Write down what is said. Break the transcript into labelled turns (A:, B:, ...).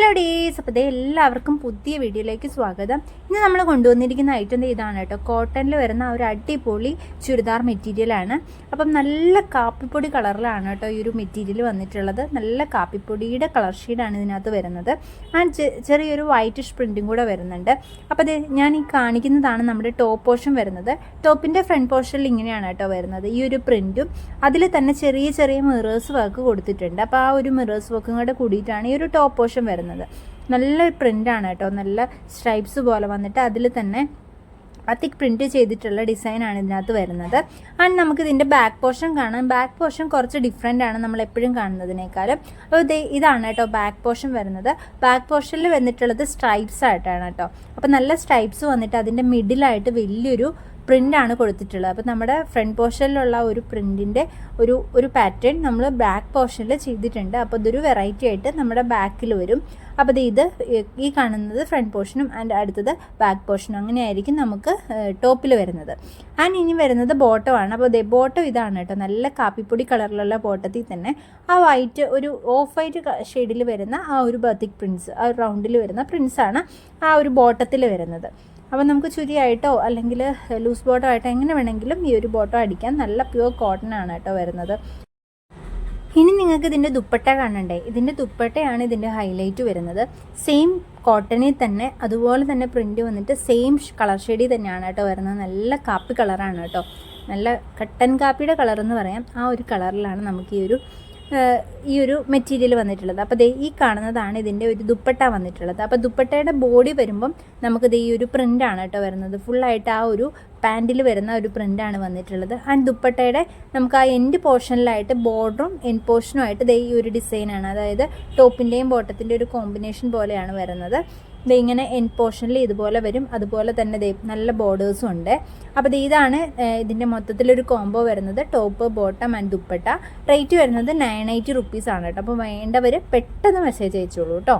A: Hello days അപ്പോൾ ഇതേ എല്ലാവർക്കും പുതിയ വീഡിയോയിലേക്ക് സ്വാഗതം. ഇന്ന് നമ്മൾ കൊണ്ടുവന്നിരിക്കുന്ന ഐറ്റം ഇതാണ് കേട്ടോ. കോട്ടണിൽ വരുന്ന ഒരു അടിപൊളി ചുരിദാർ മെറ്റീരിയലാണ് അപ്പം നല്ല കാപ്പിപ്പൊടി കളറിലാണ് കേട്ടോ ഈ ഒരു മെറ്റീരിയൽ വന്നിട്ടുള്ളത്. നല്ല കാപ്പിപ്പൊടിയുടെ കളർ ഷെയ്ഡാണ് ഇതിനകത്ത് വരുന്നത്. ആ ചെറിയൊരു വൈറ്റിഷ് പ്രിന്റും കൂടെ വരുന്നുണ്ട്. അപ്പോൾ ദേ ഞാൻ ഈ കാണിക്കുന്നതാണ് നമ്മുടെ ടോപ്പ് പോർഷൻ വരുന്നത്. ടോപ്പിന്റെ ഫ്രണ്ട് പോർഷനിൽ ഇങ്ങനെയാണ് കേട്ടോ വരുന്നത്. ഈ ഒരു പ്രിന്റും അതിൽ തന്നെ ചെറിയ ചെറിയ മിറേഴ്സ് വർക്ക് കൊടുത്തിട്ടുണ്ട്. അപ്പോൾ ആ ഒരു മിറേഴ്സ് വർക്കും കൂടെ കൂടിയിട്ടാണ് ഈ ഒരു ടോപ്പ് പോർഷൻ വരുന്നത്. നല്ല പ്രിന്റാണ് കേട്ടോ. നല്ല സ്ട്രൈപ്സ് പോലെ വന്നിട്ട് അതിൽ തന്നെ അത്തിക് പ്രിന്റ് ചെയ്തിട്ടുള്ള ഡിസൈനാണ് ഇതിനകത്ത് വരുന്നത്. ആൻഡ് നമുക്ക് ഇതിന്റെ ബാക്ക് പോർഷൻ കാണാം. ബാക്ക് പോർഷൻ കുറച്ച് ഡിഫറെന്റ് ആണ് നമ്മൾ എപ്പോഴും കാണുന്നതിനേക്കാളും. അപ്പോൾ ഇത് ഇതാണ് കേട്ടോ ബാക്ക് പോർഷൻ വരുന്നത്. ബാക്ക് പോർഷനിൽ വന്നിട്ടുള്ളത് സ്ട്രൈപ്സ് ആയിട്ടാണ് കേട്ടോ. അപ്പോൾ നല്ല സ്ട്രൈപ്സ് വന്നിട്ട് അതിന്റെ മിഡിലായിട്ട് വലിയൊരു പ്രിന്റാണ് കൊടുത്തിട്ടുള്ളത്. അപ്പോൾ നമ്മുടെ ഫ്രണ്ട് പോർഷനിലുള്ള ഒരു പ്രിന്റിന്റെ ഒരു ഒരു പാറ്റേൺ നമ്മൾ ബാക്ക് പോർഷനിൽ ചെയ്തിട്ടുണ്ട്. അപ്പോൾ ഇതൊരു വെറൈറ്റി ആയിട്ട് നമ്മുടെ ബാക്കിൽ വരും. അപ്പോൾ ഇത് ഈ കാണുന്നത് ഫ്രണ്ട് പോർഷനും ആൻഡ് അടുത്തത് ബാക്ക് പോർഷനും. അങ്ങനെയായിരിക്കും നമുക്ക് ടോപ്പിൽ വരുന്നത്. ആൻഡ് ഇനി വരുന്നത് ബോട്ടമാണ് അപ്പോൾ ദേ ബോട്ടം ഇതാണ് കേട്ടോ. നല്ല കാപ്പിപ്പൊടി കളറിലുള്ള ബോട്ടത്തിൽ തന്നെ ആ വൈറ്റ് ഒരു ഓഫ് വൈറ്റ് ഷെയ്ഡിൽ വരുന്ന ആ ഒരു ബത്തിക് പ്രിൻസ് ആ റൗണ്ടിൽ വരുന്ന പ്രിൻസാണ് ആ ഒരു ബോട്ടത്തിൽ വരുന്നത്. അപ്പോൾ നമുക്ക് ചുരിയായിട്ടോ അല്ലെങ്കിൽ ലൂസ് ബോട്ടോ ആയിട്ടോ എങ്ങനെ വേണമെങ്കിലും ഈ ഒരു ബോട്ടോ അടിക്കാൻ നല്ല പ്യുവർ കോട്ടൺ ആണ് കേട്ടോ വരുന്നത്. ഇനി നിങ്ങൾക്ക് ഇതിന്റെ ദുപ്പട്ട കാണണ്ടേ? ഇതിന്റെ ദുപ്പട്ടയാണ് ഇതിന്റെ ഹൈലൈറ്റ് വരുന്നത്. സെയിം കോട്ടണിൽ തന്നെ അതുപോലെ തന്നെ പ്രിന്റ് വന്നിട്ട് സെയിം കളർ ഷെയ്ഡിൽ തന്നെയാണ് കേട്ടോ വരുന്നത്. നല്ല കാപ്പി കളറാണ് കേട്ടോ. നല്ല കട്ടൻ കാപ്പിയുടെ കളർ എന്ന് പറയാം. ആ ഒരു കളറിലാണ് നമുക്ക് ഈ ഒരു ഈ ഒരു മെറ്റീരിയൽ വന്നിട്ടുള്ളത്. അപ്പോൾ ദേ ഈ കാണുന്നതാണ് ഇതിന്റെ ഒരു ദുപ്പട്ട വന്നിട്ടുള്ളത്. അപ്പോൾ ദുപ്പട്ടയുടെ ബോഡി വരുമ്പം നമുക്ക് ദേ ഈ ഒരു പ്രിന്റാണ് കേട്ടോ വരുന്നത്. ഫുള്ളായിട്ട് ആ ഒരു പാന്റിൽ വരുന്ന ഒരു പ്രിന്റാണ് വന്നിട്ടുള്ളത്. ആൻഡ് ദുപ്പട്ടയുടെ നമുക്ക് ആ എൻഡ് പോർഷനിലായിട്ട് ബോർഡറും എൻഡ് പോർഷനും ആയിട്ട് ദേ ഈ ഒരു ഡിസൈനാണ് അതായത് ടോപ്പിന്റെയും ബോട്ടത്തിന്റെ ഒരു കോമ്പിനേഷൻ പോലെയാണ് വരുന്നത്. ദേ ഇങ്ങനെ എൻഡ് പോർഷനിൽ ഇതുപോലെ വരും. അതുപോലെ തന്നെ നല്ല ബോർഡേഴ്സും ഉണ്ട്. അപ്പോൾ ഇതാണ് ഇതിന്റെ മൊത്തത്തിലൊരു കോംബോ വരുന്നത്. Top bottom and dupatta. Rate വരുന്നത് നയൻ എയ്റ്റി റുപ്പീസ് ആണ് കേട്ടോ. അപ്പോൾ വേണ്ടവർ പെട്ടെന്ന് മെസ്സേജ് അയച്ചോളൂ കേട്ടോ.